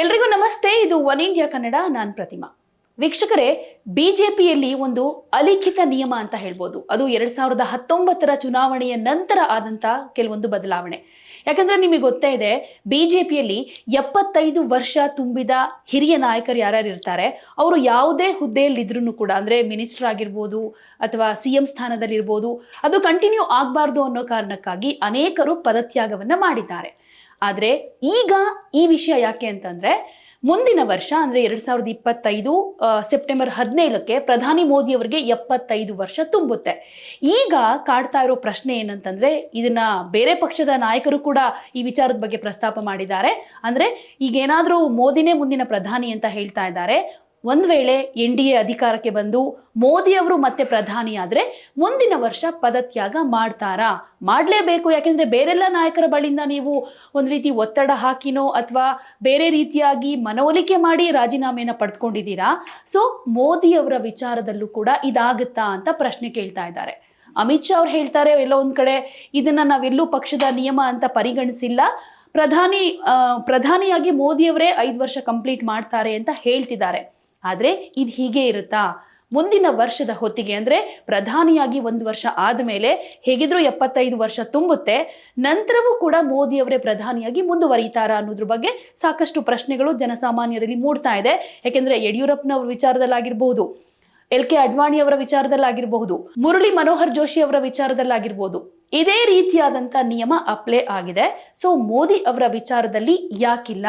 ಎಲ್ರಿಗೂ ನಮಸ್ತೆ, ಇದು ಒನ್ ಇಂಡಿಯಾ ಕನ್ನಡ, ನಾನು ಪ್ರತಿಮಾ. ವೀಕ್ಷಕರೇ, ಬಿಜೆಪಿಯಲ್ಲಿ ಒಂದು ಅಲಿಖಿತ ನಿಯಮ ಅಂತ ಹೇಳ್ಬೋದು. ಅದು ಎರಡ್ ಸಾವಿರದ ಹತ್ತೊಂಬತ್ತರ ಚುನಾವಣೆಯ ನಂತರ ಆದಂತ ಕೆಲವೊಂದು ಬದಲಾವಣೆ. ಯಾಕಂದ್ರೆ ನಿಮಗೆ ಗೊತ್ತೇ ಇದೆ, ಬಿಜೆಪಿಯಲ್ಲಿ ಎಪ್ಪತ್ತೈದು ವರ್ಷ ತುಂಬಿದ ಹಿರಿಯ ನಾಯಕರು ಯಾರ್ಯಾರು ಇರ್ತಾರೆ, ಅವರು ಯಾವುದೇ ಹುದ್ದೆಯಲ್ಲಿ ಇದ್ರೂ ಕೂಡ, ಅಂದ್ರೆ ಮಿನಿಸ್ಟರ್ ಆಗಿರ್ಬೋದು ಅಥವಾ ಸಿ ಎಂ ಸ್ಥಾನದಲ್ಲಿರ್ಬೋದು, ಅದು ಕಂಟಿನ್ಯೂ ಆಗಬಾರ್ದು ಅನ್ನೋ ಕಾರಣಕ್ಕಾಗಿ ಅನೇಕರು ಪದತ್ಯಾಗವನ್ನ ಮಾಡಿದ್ದಾರೆ. ಆದರೆ ಈಗ ಈ ವಿಷಯ ಯಾಕೆ ಅಂತಂದ್ರೆ ಮುಂದಿನ ವರ್ಷ ಅಂದರೆ ಎರಡು ಸಾವಿರದ ಇಪ್ಪತ್ತೈದು ಸೆಪ್ಟೆಂಬರ್ ಹದಿನೇಳಕ್ಕೆ ಪ್ರಧಾನಿ ಮೋದಿ ಅವರಿಗೆ ಎಪ್ಪತ್ತೈದು ವರ್ಷ ತುಂಬುತ್ತೆ. ಈಗ ಕಾಡ್ತಾ ಇರೋ ಪ್ರಶ್ನೆ ಏನಂತಂದ್ರೆ ಇದನ್ನ ಬೇರೆ ಪಕ್ಷದ ನಾಯಕರು ಕೂಡ ಈ ವಿಚಾರದ ಬಗ್ಗೆ ಪ್ರಸ್ತಾಪ ಮಾಡಿದ್ದಾರೆ. ಅಂದರೆ ಈಗ ಏನಾದ್ರೂ ಮೋದಿನೇ ಮುಂದಿನ ಪ್ರಧಾನಿ ಅಂತ ಹೇಳ್ತಾ ಇದ್ದಾರೆ. ಒಂದ್ ವೇಳೆ ಎನ್ ಡಿ ಎ ಅಧಿಕಾರಕ್ಕೆ ಬಂದು ಮೋದಿ ಅವರು ಮತ್ತೆ ಪ್ರಧಾನಿ ಆದ್ರೆ ಮುಂದಿನ ವರ್ಷ ಪದತ್ಯಾಗ ಮಾಡ್ತಾರಾ? ಮಾಡಲೇಬೇಕು, ಯಾಕೆಂದ್ರೆ ಬೇರೆಲ್ಲ ನಾಯಕರ ಬಳಿಂದ ನೀವು ಒಂದು ರೀತಿ ಒತ್ತಡ ಹಾಕಿನೋ ಅಥವಾ ಬೇರೆ ರೀತಿಯಾಗಿ ಮನವೊಲಿಕೆ ಮಾಡಿ ರಾಜೀನಾಮೆಯನ್ನು ಪಡೆದುಕೊಂಡಿದ್ದೀರಾ ಸೊ ಮೋದಿ ಅವರ ವಿಚಾರದಲ್ಲೂ ಕೂಡ ಇದಾಗುತ್ತಾ ಅಂತ ಪ್ರಶ್ನೆ ಕೇಳ್ತಾ ಇದ್ದಾರೆ. ಅಮಿತ್ ಶಾ ಅವ್ರು ಹೇಳ್ತಾರೆ, ಎಲ್ಲೋ ಒಂದು ಕಡೆ ಇದನ್ನು ನಾವೆಲ್ಲೂ ಪಕ್ಷದ ನಿಯಮ ಅಂತ ಪರಿಗಣಿಸಿಲ್ಲ. ಪ್ರಧಾನಿ ಪ್ರಧಾನಿಯಾಗಿ ಮೋದಿಯವರೇ ಐದು ವರ್ಷ ಕಂಪ್ಲೀಟ್ ಮಾಡ್ತಾರೆ ಅಂತ ಹೇಳ್ತಿದ್ದಾರೆ. ಆದ್ರೆ ಇದು ಹೀಗೆ ಇರುತ್ತಾ? ಮುಂದಿನ ವರ್ಷದ ಹೊತ್ತಿಗೆ ಅಂದರೆ ಪ್ರಧಾನಿಯಾಗಿ ಒಂದು ವರ್ಷ ಆದಮೇಲೆ ಹೇಗಿದ್ರೂ ಎಪ್ಪತ್ತೈದು ವರ್ಷ ತುಂಬುತ್ತೆ, ನಂತರವೂ ಕೂಡ ಮೋದಿ ಅವರೇ ಪ್ರಧಾನಿಯಾಗಿ ಮುಂದುವರಿತಾರಾ ಅನ್ನೋದ್ರ ಬಗ್ಗೆ ಸಾಕಷ್ಟು ಪ್ರಶ್ನೆಗಳು ಜನಸಾಮಾನ್ಯರಲ್ಲಿ ಮೂಡ್ತಾ ಇದೆ. ಯಾಕೆಂದ್ರೆ ಯಡಿಯೂರಪ್ಪನವ್ರ ವಿಚಾರದಲ್ಲಾಗಿರ್ಬೋದು, ಎಲ್ ಕೆ ಅಡ್ವಾಣಿ ಅವರ ವಿಚಾರದಲ್ಲಾಗಿರಬಹುದು ಮುರಳಿ ಮನೋಹರ್ ಜೋಶಿ ಅವರ ವಿಚಾರದಲ್ಲಾಗಿರ್ಬೋದು, ಇದೇ ರೀತಿಯಾದಂತ ನಿಯಮ ಅಪ್ಲೈ ಆಗಿದೆ. ಸೊ ಮೋದಿ ಅವರ ವಿಚಾರದಲ್ಲಿ ಯಾಕಿಲ್ಲ?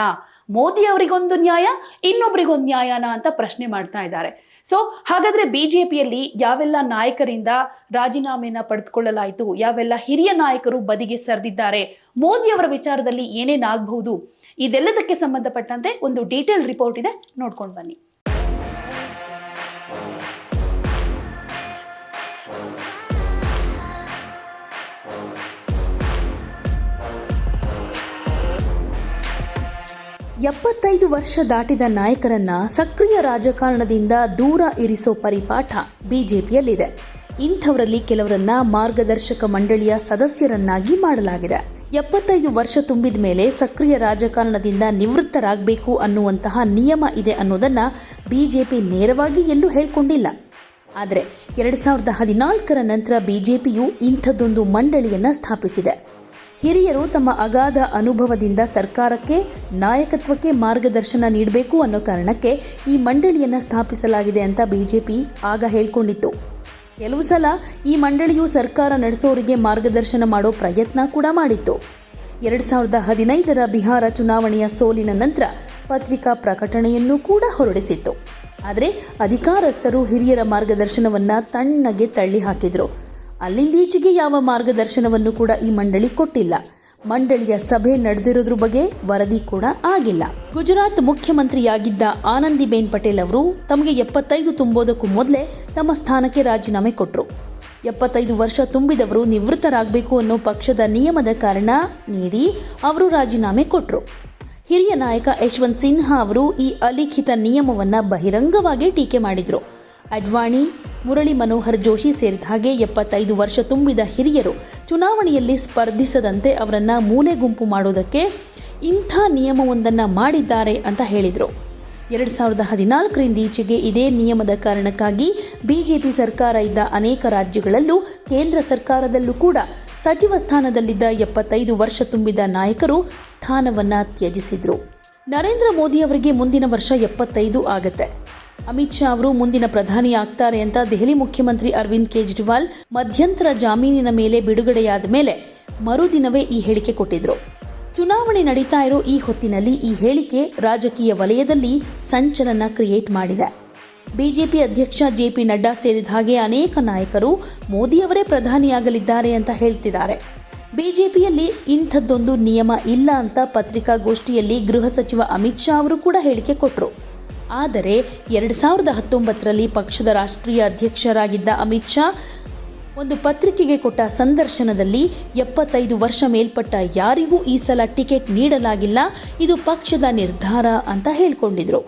ಮೋದಿ ಅವರಿಗೊಂದು ನ್ಯಾಯ, ಇನ್ನೊಬ್ರಿಗೊಂದು ನ್ಯಾಯನ ಅಂತ ಪ್ರಶ್ನೆ ಮಾಡ್ತಾ ಇದ್ದಾರೆ. ಸೊ ಹಾಗಾದ್ರೆ ಬಿಜೆಪಿಯಲ್ಲಿ ಯಾವೆಲ್ಲ ನಾಯಕರಿಂದ ರಾಜೀನಾಮೆಯನ್ನ ಪಡೆದುಕೊಳ್ಳಲಾಯಿತು, ಯಾವೆಲ್ಲ ಹಿರಿಯ ನಾಯಕರು ಬದಿಗೆ ಸರಿದಿದ್ದಾರೆ, ಮೋದಿ ಅವರ ವಿಚಾರದಲ್ಲಿ ಏನೇನಾಗಬಹುದು ಇದೆಲ್ಲದಕ್ಕೆ ಸಂಬಂಧಪಟ್ಟಂತೆ ಒಂದು ಡೀಟೇಲ್ ರಿಪೋರ್ಟ್ ಇದೆ, ನೋಡ್ಕೊಂಡು ಬನ್ನಿ. ಎಪ್ಪತ್ತೈದು ವರ್ಷ ದಾಟಿದ ನಾಯಕರನ್ನ ಸಕ್ರಿಯ ರಾಜಕಾರಣದಿಂದ ದೂರ ಇರಿಸೋ ಪರಿಪಾಠ ಬಿಜೆಪಿಯಲ್ಲಿದೆ. ಇಂಥವರಲ್ಲಿ ಕೆಲವರನ್ನ ಮಾರ್ಗದರ್ಶಕ ಮಂಡಳಿಯ ಸದಸ್ಯರನ್ನಾಗಿ ಮಾಡಲಾಗಿದೆ. ಎಪ್ಪತ್ತೈದು ವರ್ಷ ತುಂಬಿದ ಮೇಲೆ ಸಕ್ರಿಯ ರಾಜಕಾರಣದಿಂದ ನಿವೃತ್ತರಾಗಬೇಕು ಅನ್ನುವಂತಹ ನಿಯಮ ಇದೆ ಅನ್ನೋದನ್ನು ಬಿಜೆಪಿ ನೇರವಾಗಿ ಎಲ್ಲೂ ಹೇಳಿಕೊಂಡಿಲ್ಲ. ಆದರೆ ಎರಡು ಸಾವಿರದ ಹದಿನಾಲ್ಕರ ನಂತರ ಬಿಜೆಪಿಯು ಇಂಥದ್ದೊಂದು ಮಂಡಳಿಯನ್ನು ಸ್ಥಾಪಿಸಿದೆ. ಹಿರಿಯರು ತಮ್ಮ ಅಗಾಧ ಅನುಭವದಿಂದ ಸರ್ಕಾರಕ್ಕೆ, ನಾಯಕತ್ವಕ್ಕೆ ಮಾರ್ಗದರ್ಶನ ನೀಡಬೇಕು ಅನ್ನೋ ಕಾರಣಕ್ಕೆ ಈ ಮಂಡಳಿಯನ್ನು ಸ್ಥಾಪಿಸಲಾಗಿದೆ ಅಂತ ಬಿಜೆಪಿ ಆಗ ಹೇಳ್ಕೊಂಡಿತ್ತು. ಕೆಲವು ಸಲ ಈ ಮಂಡಳಿಯು ಸರ್ಕಾರ ನಡೆಸೋರಿಗೆ ಮಾರ್ಗದರ್ಶನ ಮಾಡೋ ಪ್ರಯತ್ನ ಕೂಡ ಮಾಡಿತ್ತು. ಎರಡು ಸಾವಿರದ ಹದಿನೈದರ ಬಿಹಾರ ಚುನಾವಣೆಯ ಸೋಲಿನ ನಂತರ ಪತ್ರಿಕಾ ಪ್ರಕಟಣೆಯನ್ನು ಕೂಡ ಹೊರಡಿಸಿತ್ತು. ಆದರೆ ಅಧಿಕಾರಸ್ಥರು ಹಿರಿಯರ ಮಾರ್ಗದರ್ಶನವನ್ನು ತಣ್ಣಗೆ ತಳ್ಳಿ ಹಾಕಿದ್ರು. ಅಲ್ಲಿಂದೀಚೆಗೆ ಯಾವ ಮಾರ್ಗದರ್ಶನವನ್ನು ಕೂಡ ಈ ಮಂಡಳಿ ಕೊಟ್ಟಿಲ್ಲ. ಮಂಡಳಿಯ ಸಭೆ ನಡೆದಿರೋದ್ರ ಬಗ್ಗೆ ವರದಿ ಕೂಡ ಆಗಿಲ್ಲ. ಗುಜರಾತ್ ಮುಖ್ಯಮಂತ್ರಿಯಾಗಿದ್ದ ಆನಂದಿಬೇನ್ ಪಟೇಲ್ ಅವರು ತಮಗೆ ಎಪ್ಪತ್ತೈದು ತುಂಬೋದಕ್ಕೂ ಮೊದಲೇ ತಮ್ಮ ಸ್ಥಾನಕ್ಕೆ ರಾಜೀನಾಮೆ ಕೊಟ್ಟರು ಎಪ್ಪತ್ತೈದು ವರ್ಷ ತುಂಬಿದವರು ನಿವೃತ್ತರಾಗಬೇಕು ಅನ್ನೋ ಪಕ್ಷದ ನಿಯಮದ ಕಾರಣ ನೀಡಿ ಅವರು ರಾಜೀನಾಮೆ ಕೊಟ್ಟರು ಹಿರಿಯ ನಾಯಕ ಯಶವಂತ್ ಸಿನ್ಹಾ ಅವರು ಈ ಅಲಿಖಿತ ನಿಯಮವನ್ನು ಬಹಿರಂಗವಾಗಿ ಟೀಕೆ ಮಾಡಿದ್ರು. ಅಡ್ವಾಣಿ, ಮುರಳಿ ಮನೋಹರ್ ಜೋಶಿ ಸೇರಿದ ಹಾಗೆ ಎಪ್ಪತ್ತೈದು ವರ್ಷ ತುಂಬಿದ ಹಿರಿಯರು ಚುನಾವಣೆಯಲ್ಲಿ ಸ್ಪರ್ಧಿಸದಂತೆ ಅವರನ್ನು ಮೂಲೆ ಗುಂಪು ಮಾಡೋದಕ್ಕೆ ಇಂಥ ನಿಯಮವೊಂದನ್ನು ಮಾಡಿದ್ದಾರೆ ಅಂತ ಹೇಳಿದರು. ಎರಡು ಸಾವಿರದ ಹದಿನಾಲ್ಕರಿಂದ ಈಚೆಗೆ ಇದೇ ನಿಯಮದ ಕಾರಣಕ್ಕಾಗಿ ಬಿಜೆಪಿ ಸರ್ಕಾರ ಇದ್ದ ಅನೇಕ ರಾಜ್ಯಗಳಲ್ಲೂ ಕೇಂದ್ರ ಸರ್ಕಾರದಲ್ಲೂ ಕೂಡ ಸಚಿವ ಸ್ಥಾನದಲ್ಲಿದ್ದ ಎಪ್ಪತ್ತೈದು ವರ್ಷ ತುಂಬಿದ ನಾಯಕರು ಸ್ಥಾನವನ್ನು ತ್ಯಜಿಸಿದರು. ನರೇಂದ್ರ ಮೋದಿ ಅವರಿಗೆ ಮುಂದಿನ ವರ್ಷ ಎಪ್ಪತ್ತೈದು ಆಗತ್ತೆ. ಅಮಿತ್ ಶಾ ಅವರು ಮುಂದಿನ ಪ್ರಧಾನಿ ಆಗ್ತಾರೆ ಅಂತ ದೆಹಲಿ ಮುಖ್ಯಮಂತ್ರಿ ಅರವಿಂದ್ ಕೇಜ್ರಿವಾಲ್ ಮಧ್ಯಂತರ ಜಾಮೀನಿನ ಮೇಲೆ ಬಿಡುಗಡೆಯಾದ ಮೇಲೆ ಮರುದಿನವೇ ಈ ಹೇಳಿಕೆ ಕೊಟ್ಟಿದ್ರು. ಚುನಾವಣೆ ನಡೀತಾ ಇರೋ ಈ ಹೊತ್ತಿನಲ್ಲಿ ಈ ಹೇಳಿಕೆ ರಾಜಕೀಯ ವಲಯದಲ್ಲಿ ಸಂಚಲನ ಕ್ರಿಯೇಟ್ ಮಾಡಿದೆ. ಬಿಜೆಪಿ ಅಧ್ಯಕ್ಷ ಜೆ ಪಿ ನಡ್ಡಾ ಸೇರಿದ ಹಾಗೆ ಅನೇಕ ನಾಯಕರು ಮೋದಿಯವರೇ ಪ್ರಧಾನಿಯಾಗಲಿದ್ದಾರೆ ಅಂತ ಹೇಳ್ತಿದ್ದಾರೆ. ಬಿಜೆಪಿಯಲ್ಲಿ ಇಂಥದ್ದೊಂದು ನಿಯಮ ಇಲ್ಲ ಅಂತ ಪತ್ರಿಕಾಗೋಷ್ಠಿಯಲ್ಲಿ ಗೃಹ ಸಚಿವ ಅಮಿತ್ ಶಾ ಅವರು ಕೂಡ ಹೇಳಿಕೆ ಕೊಟ್ಟರು ಆದರೆ ಎರಡು ಸಾವಿರದ ಹತ್ತೊಂಬತ್ತರಲ್ಲಿ ಪಕ್ಷದ ರಾಷ್ಟ್ರೀಯ ಅಧ್ಯಕ್ಷರಾಗಿದ್ದ ಅಮಿತ್ ಶಾ ಒಂದು ಪತ್ರಿಕೆಗೆ ಕೊಟ್ಟ ಸಂದರ್ಶನದಲ್ಲಿ ಎಪ್ಪತ್ತೈದು ವರ್ಷ ಮೇಲ್ಪಟ್ಟ ಯಾರಿಗೂ ಈ ಸಲ ಟಿಕೆಟ್ ನೀಡಲಾಗಿಲ್ಲ, ಇದು ಪಕ್ಷದ ನಿರ್ಧಾರ ಅಂತ ಹೇಳಿಕೊಂಡಿದ್ರು.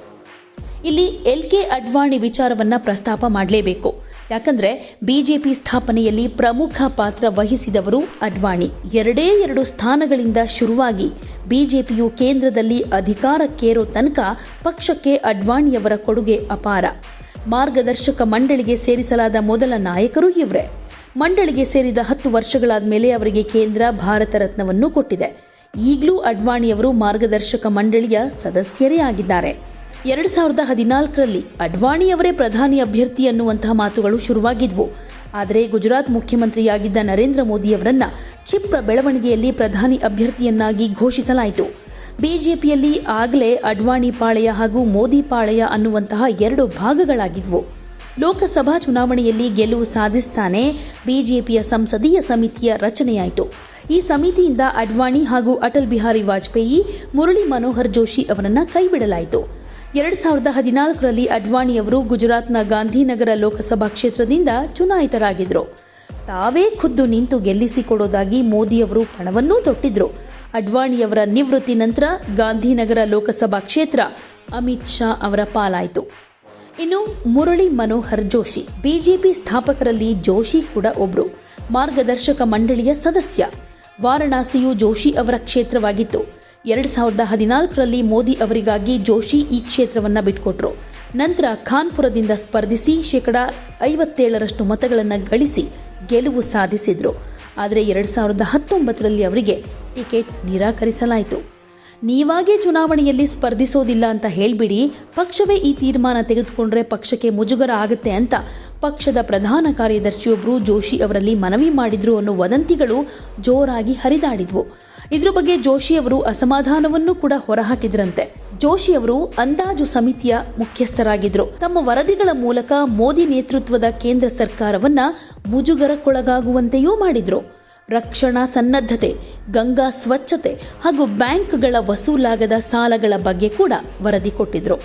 ಇಲ್ಲಿ ಎಲ್ ಕೆ ಅಡ್ವಾಣಿ ವಿಚಾರವನ್ನ ಪ್ರಸ್ತಾಪ ಮಾಡಲೇಬೇಕು. ಯಾಕಂದ್ರೆ ಬಿಜೆಪಿ ಸ್ಥಾಪನೆಯಲ್ಲಿ ಪ್ರಮುಖ ಪಾತ್ರ ವಹಿಸಿದವರು ಅಡ್ವಾಣಿ. ಎರಡೇ ಎರಡು ಸ್ಥಾನಗಳಿಂದ ಶುರುವಾಗಿ ಬಿಜೆಪಿಯು ಕೇಂದ್ರದಲ್ಲಿ ಅಧಿಕಾರಕ್ಕೇರೋ ತನಕ ಪಕ್ಷಕ್ಕೆ ಅಡ್ವಾಣಿಯವರ ಕೊಡುಗೆ ಅಪಾರ. ಮಾರ್ಗದರ್ಶಕ ಮಂಡಳಿಗೆ ಸೇರಿಸಲಾದ ಮೊದಲ ನಾಯಕರು ಇವರೇ. ಮಂಡಳಿಗೆ ಸೇರಿದ ಹತ್ತು ವರ್ಷಗಳಾದ ಮೇಲೆ ಅವರಿಗೆ ಕೇಂದ್ರ ಭಾರತ ರತ್ನವನ್ನು ಕೊಟ್ಟಿದೆ. ಈಗಲೂ ಅಡ್ವಾಣಿಯವರು ಮಾರ್ಗದರ್ಶಕ ಮಂಡಳಿಯ ಸದಸ್ಯರೇ ಆಗಿದ್ದಾರೆ. ಎರಡು ಸಾವಿರದ ಹದಿನಾಲ್ಕರಲ್ಲಿ ಅಡ್ವಾಣಿಯವರೇ ಪ್ರಧಾನಿ ಅಭ್ಯರ್ಥಿ ಅನ್ನುವಂತಹ ಮಾತುಗಳು ಶುರುವಾಗಿದ್ವು. ಆದರೆ ಗುಜರಾತ್ ಮುಖ್ಯಮಂತ್ರಿಯಾಗಿದ್ದ ನರೇಂದ್ರ ಮೋದಿಯವರನ್ನ ಕ್ಷಿಪ್ರ ಬೆಳವಣಿಗೆಯಲ್ಲಿ ಪ್ರಧಾನಿ ಅಭ್ಯರ್ಥಿಯನ್ನಾಗಿ ಘೋಷಿಸಲಾಯಿತು. ಬಿಜೆಪಿಯಲ್ಲಿ ಆಗಲೇ ಅಡ್ವಾಣಿ ಪಾಳೆಯ ಹಾಗೂ ಮೋದಿ ಪಾಳೆಯ ಅನ್ನುವಂತಹ ಎರಡು ಭಾಗಗಳಾಗಿದ್ವು. ಲೋಕಸಭಾ ಚುನಾವಣೆಯಲ್ಲಿ ಗೆಲುವು ಸಾಧಿಸ್ತಾನೆ ಬಿಜೆಪಿಯ ಸಂಸದೀಯ ಸಮಿತಿಯ ರಚನೆಯಾಯಿತು. ಈ ಸಮಿತಿಯಿಂದ ಅಡ್ವಾಣಿ ಹಾಗೂ ಅಟಲ್ ಬಿಹಾರಿ ವಾಜಪೇಯಿ, ಮುರಳಿ ಮನೋಹರ್ ಜೋಶಿ ಅವರನ್ನು ಕೈಬಿಡಲಾಯಿತು. ಎರಡು ಸಾವಿರದ ಹದಿನಾಲ್ಕರಲ್ಲಿ ಅಡ್ವಾಣಿಯವರು ಗುಜರಾತ್ನ ಗಾಂಧಿನಗರ ಲೋಕಸಭಾ ಕ್ಷೇತ್ರದಿಂದ ಚುನಾಯಿತರಾಗಿದ್ದರು ತಾವೇ ಖುದ್ದು ನಿಂತು ಗೆಲ್ಲಿಸಿಕೊಡೋದಾಗಿ ಮೋದಿಯವರು ಪಣವನ್ನೂ ತೊಟ್ಟಿದ್ರು. ಅಡ್ವಾಣಿಯವರ ನಿವೃತ್ತಿ ನಂತರ ಗಾಂಧಿನಗರ ಲೋಕಸಭಾ ಕ್ಷೇತ್ರ ಅಮಿತ್ ಶಾ ಅವರ ಪಾಲಾಯಿತು. ಇನ್ನು ಮುರಳಿ ಮನೋಹರ್ ಜೋಶಿ, ಬಿಜೆಪಿ ಸ್ಥಾಪಕರಲ್ಲಿ ಜೋಶಿ ಕೂಡ ಒಬ್ರು, ಮಾರ್ಗದರ್ಶಕ ಮಂಡಳಿಯ ಸದಸ್ಯ. ವಾರಣಾಸಿಯು ಜೋಶಿ ಅವರ ಕ್ಷೇತ್ರವಾಗಿತ್ತು. ಎರಡು ಸಾವಿರದ ಹದಿನಾಲ್ಕರಲ್ಲಿ ಮೋದಿ ಅವರಿಗಾಗಿ ಜೋಶಿ ಈ ಕ್ಷೇತ್ರವನ್ನ ಬಿಟ್ಕೊಟ್ರು. ನಂತರ ಖಾನ್ಪುರದಿಂದ ಸ್ಪರ್ಧಿಸಿ ಶೇಕಡ ಐವತ್ತೇಳರಷ್ಟು ಮತಗಳನ್ನು ಗಳಿಸಿ ಗೆಲುವು ಸಾಧಿಸಿದ್ರು. ಆದರೆ ಎರಡು ಸಾವಿರದ ಹತ್ತೊಂಬತ್ತರಲ್ಲಿ ಅವರಿಗೆ ಟಿಕೆಟ್ ನಿರಾಕರಿಸಲಾಯಿತು. ನೀವಾಗೇ ಚುನಾವಣೆಯಲ್ಲಿ ಸ್ಪರ್ಧಿಸೋದಿಲ್ಲ ಅಂತ ಹೇಳಿಬಿಡಿ, ಪಕ್ಷವೇ ಈ ತೀರ್ಮಾನ ತೆಗೆದುಕೊಂಡ್ರೆ ಪಕ್ಷಕ್ಕೆ ಮುಜುಗರ ಆಗುತ್ತೆ ಅಂತ ಪಕ್ಷದ ಪ್ರಧಾನ ಕಾರ್ಯದರ್ಶಿಯೊಬ್ಬರು ಜೋಶಿ ಅವರಲ್ಲಿ ಮನವಿ ಮಾಡಿದ್ರು ಅನ್ನೋ ವದಂತಿಗಳು ಜೋರಾಗಿ ಹರಿದಾಡಿದ್ವು. ಇದ್ರ ಬಗ್ಗೆ ಜೋಶಿ ಅವರು ಅಸಮಾಧಾನವನ್ನು ಕೂಡ ಹೊರಹಾಕಿದ್ರಂತೆ. ಜೋಶಿ ಅವರು ಅಂದಾಜು ಸಮಿತಿಯ ಮುಖ್ಯಸ್ಥರಾಗಿದ್ರು. ತಮ್ಮ ವರದಿಗಳ ಮೂಲಕ ಮೋದಿ ನೇತೃತ್ವದ ಕೇಂದ್ರ ಸರ್ಕಾರವನ್ನ ಮುಜುಗರಕ್ಕೊಳಗಾಗುವಂತೆಯೂ ಮಾಡಿದ್ರು. ರಕ್ಷಣಾ ಸನ್ನದ್ಧತೆ, ಗಂಗಾ ಸ್ವಚ್ಛತೆ ಹಾಗೂ ಬ್ಯಾಂಕ್ಗಳ ವಸೂಲಾಗದ ಸಾಲಗಳ ಬಗ್ಗೆ ಕೂಡ ವರದಿ ಕೊಟ್ಟಿದ್ರು.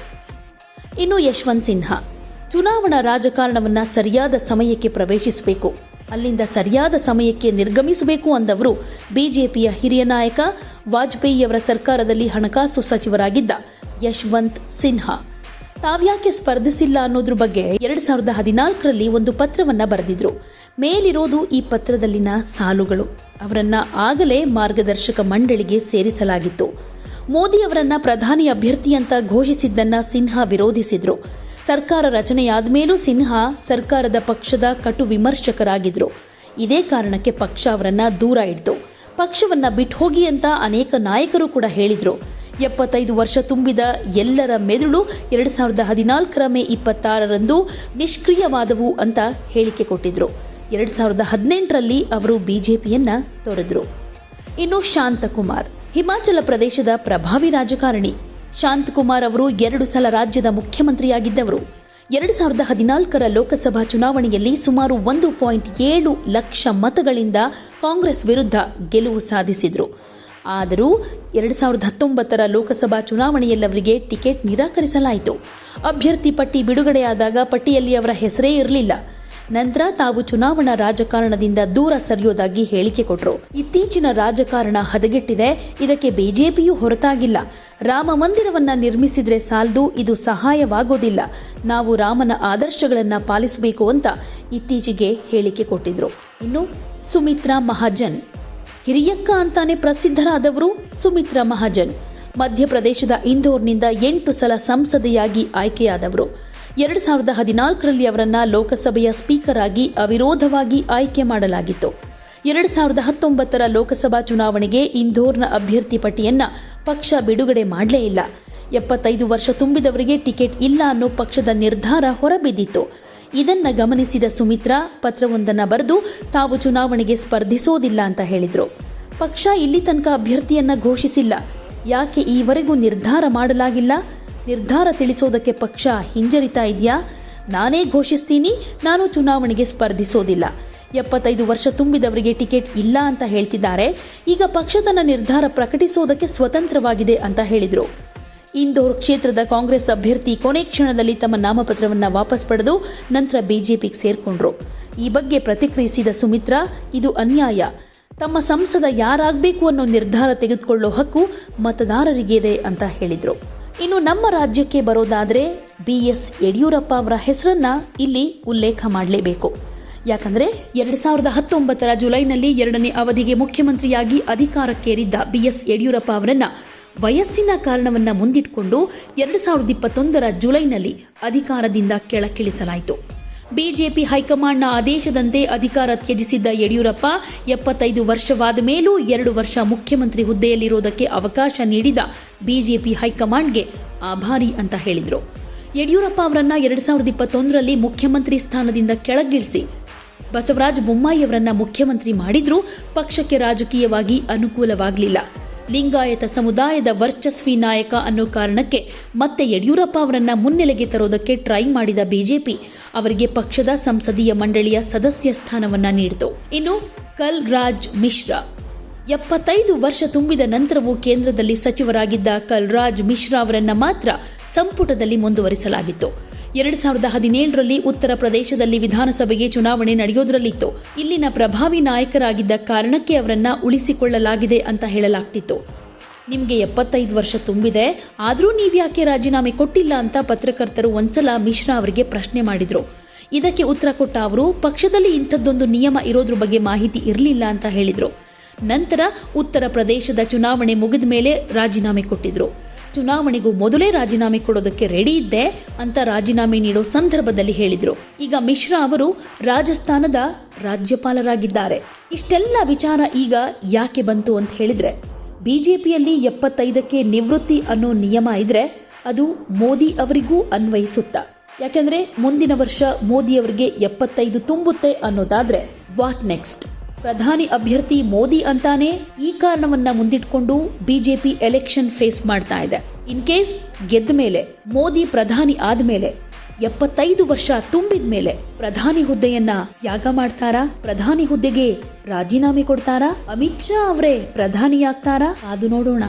ಇನ್ನು ಯಶವಂತ್ ಸಿನ್ಹಾ, ಚುನಾವಣಾ ರಾಜಕಾರಣವನ್ನ ಸರಿಯಾದ ಸಮಯಕ್ಕೆ ಪ್ರವೇಶಿಸಬೇಕು. ಅಲ್ಲಿಂದ ಸರಿಯಾದ ಸಮಯಕ್ಕೆ ನಿರ್ಗಮಿಸಬೇಕು ಅಂದವರು ಬಿಜೆಪಿಯ ಹಿರಿಯ ನಾಯಕ ವಾಜಪೇಯಿಯವರ ಸರ್ಕಾರದಲ್ಲಿ ಹಣಕಾಸು ಸಚಿವರಾಗಿದ್ದ ಯಶವಂತ್ ಸಿನ್ಹಾ. ತಾವ್ಯಾಕೆ ಸ್ಪರ್ಧಿಸಿಲ್ಲ ಅನ್ನೋದ್ರ ಬಗ್ಗೆ ಎರಡ್ ಸಾವಿರದ ಹದಿನಾಲ್ಕರಲ್ಲಿ ಒಂದು ಪತ್ರವನ್ನ ಬರೆದಿದ್ರು. ಮೇಲಿರೋದು ಈ ಪತ್ರದಲ್ಲಿನ ಸಾಲುಗಳು. ಅವರನ್ನ ಆಗಲೇ ಮಾರ್ಗದರ್ಶಕ ಮಂಡಳಿಗೆ ಸೇರಿಸಲಾಗಿತ್ತು. ಮೋದಿ ಅವರನ್ನ ಪ್ರಧಾನಿ ಅಭ್ಯರ್ಥಿ ಅಂತ ಘೋಷಿಸಿದ್ದನ್ನ ಸಿನ್ಹಾ ವಿರೋಧಿಸಿದ್ರು. ಸರ್ಕಾರ ರಚನೆಯಾದ ಮೇಲೂ ಸಿನ್ಹಾ ಸರ್ಕಾರದ ಪಕ್ಷದ ಕಟು ವಿಮರ್ಶಕರಾಗಿದ್ದರು ಇದೇ ಕಾರಣಕ್ಕೆ ಪಕ್ಷ ಅವರನ್ನ ದೂರ ಇಡ್ತು. ಪಕ್ಷವನ್ನು ಬಿಟ್ಟು ಹೋಗಿ ಅಂತ ಅನೇಕ ನಾಯಕರು ಕೂಡ ಹೇಳಿದರು. ಎಪ್ಪತ್ತೈದು ವರ್ಷ ತುಂಬಿದ ಎಲ್ಲರ ಮೆದುಳು ಎರಡು ಸಾವಿರದ ಹದಿನಾಲ್ಕರ ಮೇ ಇಪ್ಪತ್ತಾರರಂದು ನಿಷ್ಕ್ರಿಯವಾದವು ಅಂತ ಹೇಳಿಕೆ ಕೊಟ್ಟಿದ್ರು. ಎರಡು ಸಾವಿರದ ಹದಿನೆಂಟರಲ್ಲಿ ಅವರು ಬಿಜೆಪಿಯನ್ನ ತೊರೆದ್ರು. ಇನ್ನು ಶಾಂತಕುಮಾರ್, ಹಿಮಾಚಲ ಪ್ರದೇಶದ ಪ್ರಭಾವಿ ರಾಜಕಾರಣಿ. ಶಾಂತಕುಮಾರ್ ಅವರು ಎರಡು ಸಲ ರಾಜ್ಯದ ಮುಖ್ಯಮಂತ್ರಿಯಾಗಿದ್ದವರು. ಎರಡು ಸಾವಿರದ ಹದಿನಾಲ್ಕರ ಲೋಕಸಭಾ ಚುನಾವಣೆಯಲ್ಲಿ ಸುಮಾರು ಒಂದು ಪಾಯಿಂಟ್ ಏಳು ಲಕ್ಷ ಮತಗಳಿಂದ ಕಾಂಗ್ರೆಸ್ ವಿರುದ್ಧ ಗೆಲುವು ಸಾಧಿಸಿದರು. ಆದರೂ ಎರಡು ಸಾವಿರದ ಹತ್ತೊಂಬತ್ತರ ಲೋಕಸಭಾ ಚುನಾವಣೆಯಲ್ಲವರಿಗೆ ಟಿಕೆಟ್ ನಿರಾಕರಿಸಲಾಯಿತು. ಅಭ್ಯರ್ಥಿ ಪಟ್ಟಿ ಬಿಡುಗಡೆಯಾದಾಗ ಪಟ್ಟಿಯಲ್ಲಿ ಅವರ ಹೆಸರೇ ಇರಲಿಲ್ಲ. ನಂತರ ತಾವು ಚುನಾವಣಾ ರಾಜಕಾರಣದಿಂದ ದೂರ ಸರಿಯೋದಾಗಿ ಹೇಳಿಕೆ ಕೊಟ್ಟರು ಇತ್ತೀಚಿನ ರಾಜಕಾರಣ ಹದಗೆಟ್ಟಿದೆ. ಇದಕ್ಕೆ ಬಿಜೆಪಿಯೂ ಹೊರತಾಗಿಲ್ಲ. ರಾಮ ಮಂದಿರವನ್ನ ನಿರ್ಮಿಸಿದ್ರೆ ಸಾಲದು, ಇದು ಸಹಾಯವಾಗೋದಿಲ್ಲ. ನಾವು ರಾಮನ ಆದರ್ಶಗಳನ್ನ ಪಾಲಿಸಬೇಕು ಅಂತ ಇತ್ತೀಚೆಗೆ ಹೇಳಿಕೆ ಕೊಟ್ಟಿದ್ರು. ಇನ್ನು ಸುಮಿತ್ರಾ ಮಹಾಜನ್. ಹಿರಿಯಕ್ಕ ಅಂತಾನೆ ಪ್ರಸಿದ್ಧರಾದವರು ಸುಮಿತ್ರಾ ಮಹಾಜನ್. ಮಧ್ಯಪ್ರದೇಶದ ಇಂದೋರ್ನಿಂದ ಎಂಟು ಸಲ ಸಂಸದೆಯಾಗಿ ಆಯ್ಕೆಯಾದವರು. ಎರಡು ಸಾವಿರದ ಹದಿನಾಲ್ಕರಲ್ಲಿ ಅವರನ್ನು ಲೋಕಸಭೆಯ ಸ್ಪೀಕರ್ ಆಗಿ ಅವಿರೋಧವಾಗಿ ಆಯ್ಕೆ ಮಾಡಲಾಗಿತ್ತು. ಎರಡು ಸಾವಿರದ ಹತ್ತೊಂಬತ್ತರ ಲೋಕಸಭಾ ಚುನಾವಣೆಗೆ ಇಂದೋರ್ನ ಅಭ್ಯರ್ಥಿ ಪಟ್ಟಿಯನ್ನ ಪಕ್ಷ ಬಿಡುಗಡೆ ಮಾಡಲೇ ಇಲ್ಲ. ಎಪ್ಪತ್ತೈದು ವರ್ಷ ತುಂಬಿದವರಿಗೆ ಟಿಕೆಟ್ ಇಲ್ಲ ಅನ್ನೋ ಪಕ್ಷದ ನಿರ್ಧಾರ ಹೊರಬಿದ್ದಿತ್ತು. ಇದನ್ನು ಗಮನಿಸಿದ ಸುಮಿತ್ರಾ, ಪತ್ರವೊಂದನ್ನು ಬರೆದು ತಾವು ಚುನಾವಣೆಗೆ ಸ್ಪರ್ಧಿಸೋದಿಲ್ಲ ಅಂತ ಹೇಳಿದರು. ಪಕ್ಷ ಇಲ್ಲಿ ತನಕ ಅಭ್ಯರ್ಥಿಯನ್ನ ಘೋಷಿಸಿಲ್ಲ. ಯಾಕೆ ಈವರೆಗೂ ನಿರ್ಧಾರ ಮಾಡಲಾಗಿಲ್ಲ? ನಿರ್ಧಾರ ತಿಳಿಸೋದಕ್ಕೆ ಪಕ್ಷ ಹಿಂಜರಿತಾ ಇದೆಯಾ? ನಾನೇ ಘೋಷಿಸ್ತೀನಿ, ನಾನು ಚುನಾವಣೆಗೆ ಸ್ಪರ್ಧಿಸೋದಿಲ್ಲ. ಎಪ್ಪತ್ತೈದು ವರ್ಷ ತುಂಬಿದವರಿಗೆ ಟಿಕೆಟ್ ಇಲ್ಲ ಅಂತ ಹೇಳ್ತಿದ್ದಾರೆ. ಈಗ ಪಕ್ಷ ತನ್ನ ನಿರ್ಧಾರ ಪ್ರಕಟಿಸೋದಕ್ಕೆ ಸ್ವತಂತ್ರವಾಗಿದೆ ಅಂತ ಹೇಳಿದರು. ಇಂದೋರ್ ಕ್ಷೇತ್ರದ ಕಾಂಗ್ರೆಸ್ ಅಭ್ಯರ್ಥಿ ಕೊನೆ ಕ್ಷಣದಲ್ಲಿ ತಮ್ಮ ನಾಮಪತ್ರವನ್ನು ವಾಪಸ್ ಪಡೆದು ನಂತರ ಬಿಜೆಪಿಗೆ ಸೇರ್ಕೊಂಡ್ರು. ಈ ಬಗ್ಗೆ ಪ್ರತಿಕ್ರಿಯಿಸಿದ ಸುಮಿತ್ರಾ, ಇದು ಅನ್ಯಾಯ. ತಮ್ಮ ಸಂಸದ ಯಾರಾಗಬೇಕು ಅನ್ನೋ ನಿರ್ಧಾರ ತೆಗೆದುಕೊಳ್ಳೋ ಹಕ್ಕು ಮತದಾರರಿಗಿದೆ ಅಂತ ಹೇಳಿದರು. ಇನ್ನು ನಮ್ಮ ರಾಜ್ಯಕ್ಕೆ ಬರೋದಾದರೆ ಬಿ ಎಸ್ ಯಡಿಯೂರಪ್ಪ ಅವರ ಹೆಸರನ್ನ ಇಲ್ಲಿ ಉಲ್ಲೇಖ ಮಾಡಲೇಬೇಕು. ಯಾಕಂದರೆ ಎರಡು ಸಾವಿರದ ಹತ್ತೊಂಬತ್ತರ ಜುಲೈನಲ್ಲಿ ಎರಡನೇ ಅವಧಿಗೆ ಮುಖ್ಯಮಂತ್ರಿಯಾಗಿ ಅಧಿಕಾರಕ್ಕೇರಿದ್ದ ಬಿ ಎಸ್ ಯಡಿಯೂರಪ್ಪ ಅವರನ್ನು ವಯಸ್ಸಿನ ಕಾರಣವನ್ನು ಮುಂದಿಟ್ಕೊಂಡು ಎರಡು ಸಾವಿರದ ಇಪ್ಪತ್ತೊಂದರ ಜುಲೈನಲ್ಲಿ ಅಧಿಕಾರದಿಂದ ಕೆಳಕ್ಕಿಳಿಸಲಾಯಿತು. ಬಿಜೆಪಿ ಹೈಕಮಾಂಡ್ನ ಆದೇಶದಂತೆ ಅಧಿಕಾರ ತ್ಯಜಿಸಿದ್ದ ಯಡಿಯೂರಪ್ಪ ಎಪ್ಪತ್ತೈದು ವರ್ಷವಾದ ಮೇಲೂ ಎರಡು ವರ್ಷ ಮುಖ್ಯಮಂತ್ರಿ ಹುದ್ದೆಯಲ್ಲಿರೋದಕ್ಕೆ ಅವಕಾಶ ನೀಡಿದ ಬಿಜೆಪಿ ಹೈಕಮಾಂಡ್ಗೆ ಆಭಾರಿ ಅಂತ ಹೇಳಿದರು. ಯಡಿಯೂರಪ್ಪ ಅವರನ್ನ ಎರಡು ಸಾವಿರದ ಇಪ್ಪತ್ತೊಂದರಲ್ಲಿ ಮುಖ್ಯಮಂತ್ರಿ ಸ್ಥಾನದಿಂದ ಕೆಳಗಿಳಿಸಿ ಬಸವರಾಜ ಬೊಮ್ಮಾಯಿಯವರನ್ನ ಮುಖ್ಯಮಂತ್ರಿ ಮಾಡಿದ್ರೂ ಪಕ್ಷಕ್ಕೆ ರಾಜಕೀಯವಾಗಿ ಅನುಕೂಲವಾಗಲಿಲ್ಲ. ಲಿಂಗಾಯತ ಸಮುದಾಯದ ವರ್ಚಸ್ವಿ ನಾಯಕ ಅನ್ನೋ ಕಾರಣಕ್ಕೆ ಮತ್ತೆ ಯಡಿಯೂರಪ್ಪ ಅವರನ್ನು ಮುನ್ನೆಲೆಗೆ ತರೋದಕ್ಕೆ ಟ್ರೈ ಮಾಡಿದ ಬಿಜೆಪಿ ಅವರಿಗೆ ಪಕ್ಷದ ಸಂಸದೀಯ ಮಂಡಳಿಯ ಸದಸ್ಯ ಸ್ಥಾನವನ್ನ ನೀಡಿತು. ಇನ್ನು ಕಲ್ರಾಜ್ ಮಿಶ್ರಾ. ಎಪ್ಪತ್ತೈದು ವರ್ಷ ತುಂಬಿದ ನಂತರವೂ ಕೇಂದ್ರದಲ್ಲಿ ಸಚಿವರಾಗಿದ್ದ ಕಲ್ರಾಜ್ ಮಿಶ್ರಾ ಅವರನ್ನ ಮಾತ್ರ ಸಂಪುಟದಲ್ಲಿ ಮುಂದುವರಿಸಲಾಗಿತ್ತು. ಎರಡು ಸಾವಿರದ ಹದಿನೇಳರಲ್ಲಿ ಉತ್ತರ ಪ್ರದೇಶದಲ್ಲಿ ವಿಧಾನಸಭೆಗೆ ಚುನಾವಣೆ ನಡೆಯೋದ್ರಲ್ಲಿತ್ತು. ಇಲ್ಲಿನ ಪ್ರಭಾವಿ ನಾಯಕರಾಗಿದ್ದ ಕಾರಣಕ್ಕೆ ಅವರನ್ನ ಉಳಿಸಿಕೊಳ್ಳಲಾಗಿದೆ ಅಂತ ಹೇಳಲಾಗ್ತಿತ್ತು. ನಿಮಗೆ ಎಪ್ಪತ್ತೈದು ವರ್ಷ ತುಂಬಿದೆ, ಆದರೂ ನೀವ್ಯಾಕೆ ರಾಜೀನಾಮೆ ಕೊಟ್ಟಿಲ್ಲ ಅಂತ ಪತ್ರಕರ್ತರು ಒಂದ್ಸಲ ಮಿಶ್ರಾ ಅವರಿಗೆ ಪ್ರಶ್ನೆ ಮಾಡಿದರು. ಇದಕ್ಕೆ ಉತ್ತರ ಕೊಟ್ಟ ಅವರು, ಪಕ್ಷದಲ್ಲಿ ಇಂಥದ್ದೊಂದು ನಿಯಮ ಇರೋದ್ರ ಬಗ್ಗೆ ಮಾಹಿತಿ ಇರಲಿಲ್ಲ ಅಂತ ಹೇಳಿದರು. ನಂತರ ಉತ್ತರ ಪ್ರದೇಶದ ಚುನಾವಣೆ ಮುಗಿದ ಮೇಲೆ ರಾಜೀನಾಮೆ ಕೊಟ್ಟಿದ್ರು. ಚುನಾವಣೆಗೂ ಮೊದಲೇ ರಾಜೀನಾಮೆ ಕೊಡೋದಕ್ಕೆ ರೆಡಿ ಇದ್ದೆ ಅಂತ ರಾಜೀನಾಮೆ ನೀಡೋ ಸಂದರ್ಭದಲ್ಲಿ ಹೇಳಿದ್ರು. ಈಗ ಮಿಶ್ರಾ ಅವರು ರಾಜಸ್ಥಾನದ ರಾಜ್ಯಪಾಲರಾಗಿದ್ದಾರೆ. ಇಷ್ಟೆಲ್ಲ ವಿಚಾರ ಈಗ ಯಾಕೆ ಬಂತು ಅಂತ ಹೇಳಿದ್ರೆ, ಬಿಜೆಪಿಯಲ್ಲಿ ಎಪ್ಪತ್ತೈದಕ್ಕೆ ನಿವೃತ್ತಿ ಅನ್ನೋ ನಿಯಮ ಇದ್ರೆ ಅದು ಮೋದಿ ಅವರಿಗೂ ಅನ್ವಯಿಸುತ್ತಾ? ಯಾಕೆಂದ್ರೆ ಮುಂದಿನ ವರ್ಷ ಮೋದಿ ಅವರಿಗೆ ಎಪ್ಪತ್ತೈದು ತುಂಬುತ್ತೆ ಅನ್ನೋದಾದ್ರೆ ವಾಟ್ ನೆಕ್ಸ್ಟ್ ಪ್ರಧಾನಿ ಅಭ್ಯರ್ಥಿ ಮೋದಿ ಅಂತಾನೆ ಈ ಕಾರಣವನ್ನ ಮುಂದಿಟ್ಕೊಂಡು ಬಿಜೆಪಿ ಎಲೆಕ್ಷನ್ ಫೇಸ್ ಮಾಡ್ತಾ ಇದೆ. ಇನ್ ಕೇಸ್ ಗೆದ್ದ ಮೇಲೆ, ಮೋದಿ ಪ್ರಧಾನಿ ಆದ್ಮೇಲೆ ಎಪ್ಪತ್ತೈದು ವರ್ಷ ತುಂಬಿದ ಮೇಲೆ ಪ್ರಧಾನಿ ಹುದ್ದೆಯನ್ನ ತ್ಯಾಗ ಮಾಡ್ತಾರಾ? ಪ್ರಧಾನಿ ಹುದ್ದೆಗೆ ರಾಜೀನಾಮೆ ಕೊಡ್ತಾರಾ? ಅಮಿತ್ ಶಾ ಅವರೇ ಪ್ರಧಾನಿ ಆಗ್ತಾರಾ ಅದು ನೋಡೋಣ.